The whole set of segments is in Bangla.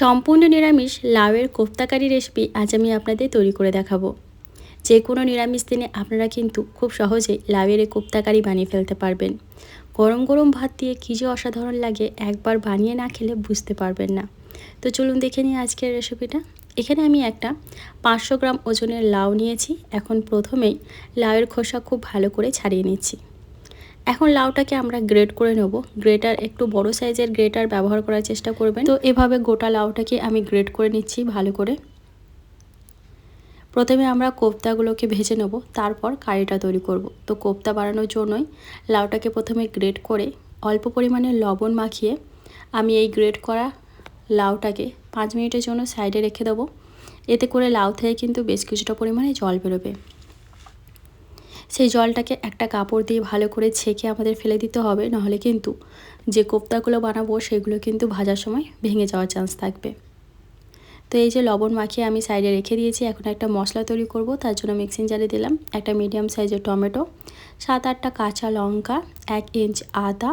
সম্পূর্ণ নিরামিষ লাউয়ের কোফতাকারি রেসিপি আজ আমি আপনাদের তৈরি করে দেখাবো। যে কোনো নিরামিষ দিনে আপনারা কিন্তু খুব সহজেই লাউয়ের এই কোফতাকারি বানিয়ে ফেলতে পারবেন। গরম গরম ভাত দিয়ে কী যে অসাধারণ লাগে একবার বানিয়ে না খেলে বুঝতে পারবেন না। তো চলুন দেখে নিই আজকের রেসিপিটা এখানে আমি একটা পাঁচশো গ্রাম ওজনের লাউ নিয়েছি। এখন প্রথমেই লাউয়ের খোসা খুব ভালো করে ছাড়িয়ে নিচ্ছি। এখন লাউটাকে আমরা গ্রেট করে নেব। গ্রেটার একটু বড় সাইজের গ্রেটার ব্যবহার করার চেষ্টা করবেন। তো এভাবে গোটা লাউটাকে আমি গ্রেট করে নিচ্ছি ভালো করে। প্রথমে আমরা কোপ্তাগুলোকে ভেজে নেব, তারপর কারিটা তৈরি করব। তো কোপ্তা বানানোর জন্যই লাউটাকে প্রথমে গ্রেট করে অল্প পরিমাণে লবণ মাখিয়ে আমি এই গ্রেট করা লাউটাকে পাঁচ মিনিটের জন্য সাইডে রেখে দেবো। এতে করে লাউ থেকে কিন্তু বেশ কিছুটা পরিমাণে জল বেরোবে। সেই জলটাকে একটা কাপড় দিয়ে ভালো করে ছেঁকে আমাদের ফেলে দিতে হবে, নাহলে কিন্তু যে কোপ্তাগুলো বানাবো সেগুলো কিন্তু ভাজার সময় ভেঙে যাওয়ার চান্স থাকবে। তো এই যে লবণ মাখিয়ে আমি সাইডে রেখে দিয়েছি, এখন একটা মশলা তৈরি করব, তার জন্য মিক্সিং জারে দিলাম একটা মিডিয়াম সাইজের টমেটো, সাত আটটা কাঁচা লঙ্কা, এক ইঞ্চ আদা,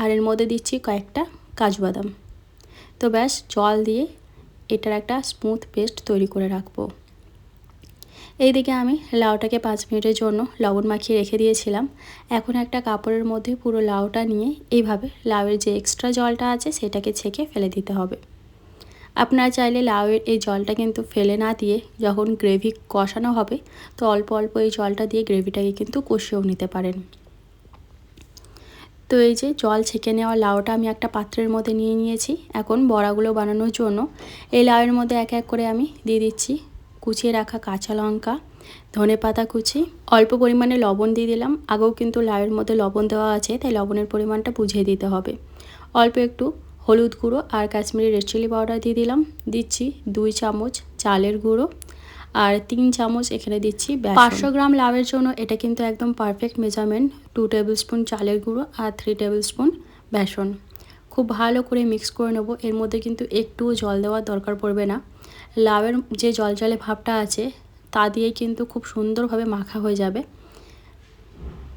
আর এর মধ্যে দিচ্ছি কয়েকটা কাজু বাদাম। তো ব্যাস, জল দিয়ে এটার একটা স্মুথ পেস্ট তৈরি করে রাখব। এইদিকে আমি লাউটাকে পাঁচ মিনিটের জন্য লবণ মাখিয়ে রেখে দিয়েছিলাম। এখন একটা কাপড়ের মধ্যে পুরো লাউটা নিয়ে এইভাবে লাউয়ের যে এক্সট্রা জলটা আছে সেটাকে ছেঁকে ফেলে দিতে হবে। আপনারা চাইলে লাউয়ের এই জলটা কিন্তু ফেলে না দিয়ে যখন গ্রেভি কষানো হবে, তো অল্প অল্প এই জলটা দিয়ে গ্রেভিটাকে কিন্তু কষিয়েও নিতে পারেন। তো এই যে জল ছেঁকে নেওয়া লাউটা আমি একটা পাত্রের মধ্যে নিয়ে নিয়েছি। এখন বড়াগুলো বানানোর জন্য এই লাউয়ের মধ্যে এক এক করে আমি দিয়ে দিচ্ছি। কুচিয়ে রাখা কাঁচা লঙ্কা, ধনে পাতা কুচি, অল্প পরিমাণে লবণ দিয়ে দিলাম। আগেও কিন্তু লাউয়ের মধ্যে লবণ দেওয়া আছে, তাই লবণের পরিমাণটা বুঝিয়ে দিতে হবে। অল্প একটু হলুদ গুঁড়ো আর কাশ্মীরি রেড চিলি পাউডার দিয়ে দিলাম। দিচ্ছি দুই চামচ চালের গুঁড়ো আর তিন চামচ এখানে দিচ্ছি পাঁচশো গ্রাম লাউয়ের জন্য এটা কিন্তু একদম perfect measurement two tablespoon চালের গুঁড়ো আর থ্রি টেবিল স্পুন বেসন। খুব ভালো করে মিক্স করে নেব। এর মধ্যে কিন্তু একটুও জল দেওয়ার দরকার পড়বে না। লাউয়ের যে জল জলে ভাবটা আছে, তা দিয়ে কিন্তু খুব সুন্দরভাবে মাখা হয়ে যাবে।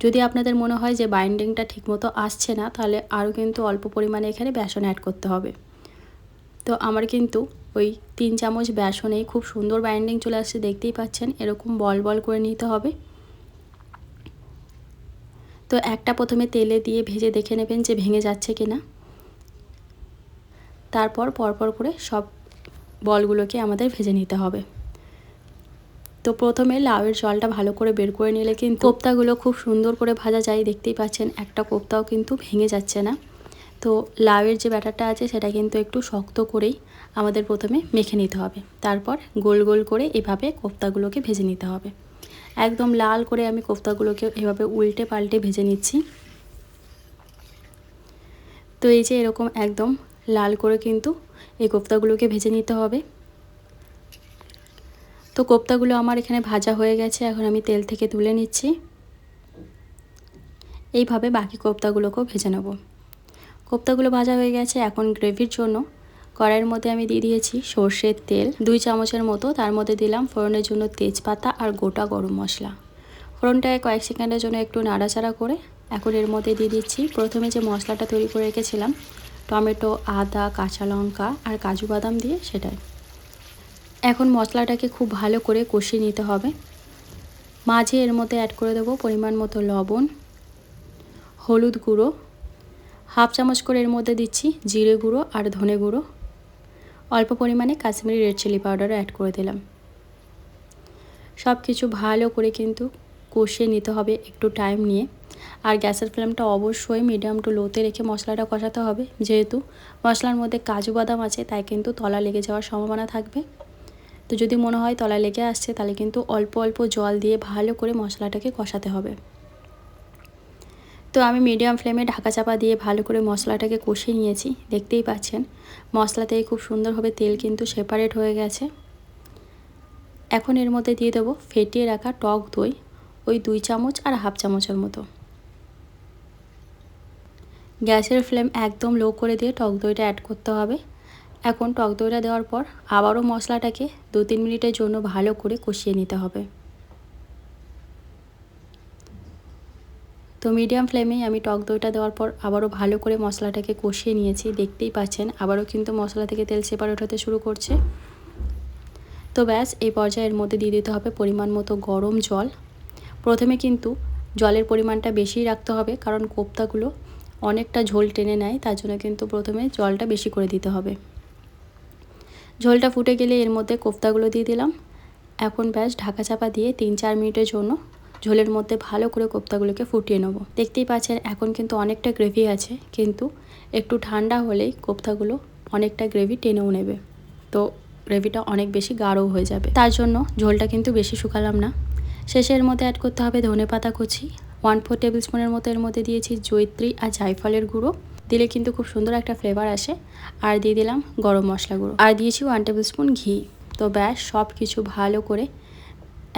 যদি আপনাদের মনে হয় যে বাইন্ডিংটা ঠিকমতো আসছে না, তাহলে আরও কিন্তু অল্প পরিমাণে এখানে বেসন অ্যাড করতে হবে। তো আমার কিন্তু ওই তিন চামচ বেসনেই খুব সুন্দর বাইন্ডিং চলে আসছে, দেখতেই পাচ্ছেন, এরকম বল বল করে নিতে হবে। তো একটা প্রথমে তেলে দিয়ে ভেজে দেখে নেবেন যে ভেঙে যাচ্ছে কি না তারপর পরপর করে সব বলগুলোকে আমাদের ভেজে নিতে হবে। তো প্রথমে লাউয়ের জলটা ভালো করে বের করে নিলে কিন্তু কোপ্তাগুলো খুব সুন্দর করে ভাজা যায়, দেখতেই পাচ্ছেন। একটা কোপ্তাও কিন্তু ভেঙে যাচ্ছে না। তো লাউয়ের যে ব্যাটারটা আছে, সেটা কিন্তু একটু শক্ত করেই আমাদের প্রথমে মেখে নিতে হবে। তারপর গোল গোল করে এভাবে কোপ্তাগুলোকে ভেজে নিতে হবে। একদম লাল করে আমি কোপ্তাগুলোকে এভাবে উল্টে পাল্টে ভেজে নিচ্ছি। তো এই যে এরকম একদম লাল করে কিন্তু এই কোপ্তাগুলোকে ভেজে নিতে হবে। তো কোপ্তাগুলো আমার এখানে ভাজা হয়ে গেছে, এখন আমি তেল থেকে তুলে নিচ্ছি। এইভাবে বাকি কোপ্তাগুলোকেও ভেজে নেব। কোপ্তাগুলো ভাজা হয়ে গেছে এখন গ্রেভির জন্য। কড়াইয়ের মধ্যে আমি দিয়ে দিয়েছি সর্ষের তেল, দুই চামচের মতো। তার মধ্যে দিলাম ফোড়নের জন্য তেজপাতা আর গোটা গরম মশলা। ফোড়নটাকে কয়েক সেকেন্ডের জন্য একটু নাড়াচাড়া করে এখন এর মধ্যে দিয়ে দিচ্ছি। প্রথমে যে মশলাটা তৈরি করে রেখেছিলাম টমেটো, আদা, কাঁচা লঙ্কা আর কাজু বাদাম দিয়ে সেটাই। এখন মশলাটাকে খুব ভালো করে কষিয়ে নিতে হবে। মাঝে এর মধ্যে অ্যাড করে দেবো পরিমাণ মতো লবণ, হলুদ গুঁড়ো, হাফ চামচ করে এর মধ্যে দিচ্ছি জিরে গুঁড়ো আর ধনে গুঁড়ো। অল্প পরিমাণে কাশ্মীরি রেড চিলি পাউডারও অ্যাড করে দিলাম। সব কিছু ভালো করে কিন্তু কষিয়ে নিতে হবে একটু টাইম নিয়ে। আর গ্যাসের ফ্লেমটা অবশ্যই মিডিয়াম টু লোতে রেখে মশলাটা কষাতে হবে। যেহেতু মশলার মধ্যে কাজু বাদাম আছে, তাই কিন্তু তলা লেগে যাওয়ার সম্ভাবনা থাকবে। তো যদি মনে হয় তলা লেগে আসছে, তাহলে কিন্তু অল্প অল্প জল দিয়ে ভালো করে মশলাটাকে কষাতে হবে। তো আমি মিডিয়াম ফ্লেমে ঢাকা চাপা দিয়ে ভালো করে মশলাটাকে কষিয়ে নিয়েছি। দেখতেই পাচ্ছেন মশলাতেই খুব সুন্দরভাবে তেল কিন্তু সেপারেট হয়ে গেছে। এখন এর মধ্যে দিয়ে দেবো ফেটিয়ে রাখা টক দই, ওই দুই চামচ আর হাফ চামচের মতো। গ্যাসের ফ্লেম একদম লো করে দিয়ে টক দইটা অ্যাড করতে হবে। এখন টক দইটা দেওয়ার পর আবারও মশলাটাকে দু তিন মিনিটের জন্য ভালো করে কষিয়ে নিতে হবে। তো মিডিয়াম ফ্লেমেই আমি টক দইটা দেওয়ার পর আবারও ভালো করে মশলাটাকে কষিয়ে নিয়েছি। দেখতেই পাচ্ছেন, আবারও কিন্তু মশলা থেকে তেল সেপার ওঠাতে শুরু করছে। তো ব্যাস, এই পর্যায়ের মধ্যে দিয়ে দিতে হবে পরিমাণ মতো গরম জল। প্রথমে কিন্তু জলের পরিমাণটা বেশি রাখতে হবে, কারণ কোপ্তাগুলো অনেকটা ঝোল টেনে নেয়, তার জন্য কিন্তু প্রথমে জলটা বেশি করে দিতে হবে। ঝোলটা ফুটে গেলে এর মধ্যে কোফতাগুলো দিয়ে দিলাম। এখন ব্যাস ঢাকা চাপা দিয়ে তিন চার মিনিটের জন্য ঝোলের মধ্যে ভালো করে কোপ্তাগুলোকে ফুটিয়ে নেব। দেখতেই পাচ্ছেন এখন কিন্তু অনেকটা গ্রেভি আছে, কিন্তু একটু ঠান্ডা হলেই কোপ্তাগুলো অনেকটা গ্রেভি টেনেও নেবে। তো গ্রেভিটা অনেক বেশি গাঢ়ও হয়ে যাবে। তার জন্য ঝোলটা কিন্তু বেশি শুকালাম না। শেষের মধ্যে অ্যাড করতে হবে ধনে পাতা কুচি ওয়ান ফোর টেবিল স্পুনের মতো এর মধ্যে দিয়েছি জৈত্রী আর জায়ফলের গুঁড়ো। দিলে কিন্তু খুব সুন্দর একটা ফ্লেভার আসে। আর দিয়ে দিলাম গরম মশলা গুঁড়ো। আর দিয়েছি ওয়ান টেবিল স্পুন ঘি। তো ব্যাস সব কিছু ভালো করে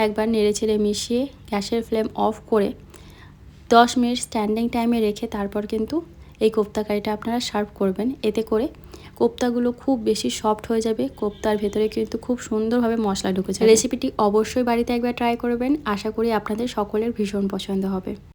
একবার নেড়েচেড়ে মিশিয়ে গ্যাসের ফ্লেম অফ করে দশ মিনিট স্ট্যান্ডিং টাইমে রেখে তারপর কিন্তু এই কোপ্তাকারিটা আপনারা সার্ভ করবেন। এতে করে কোপ্তাগুলো খুব বেশি সফট হয়ে যাবে। কোপ্তার ভেতরে কিন্তু খুব সুন্দরভাবে মশলা ঢুকেছে। রেসিপিটি অবশ্যই বাড়িতে একবার ট্রাই করবেন। আশা করি আপনাদের সকলের ভীষণ পছন্দ হবে।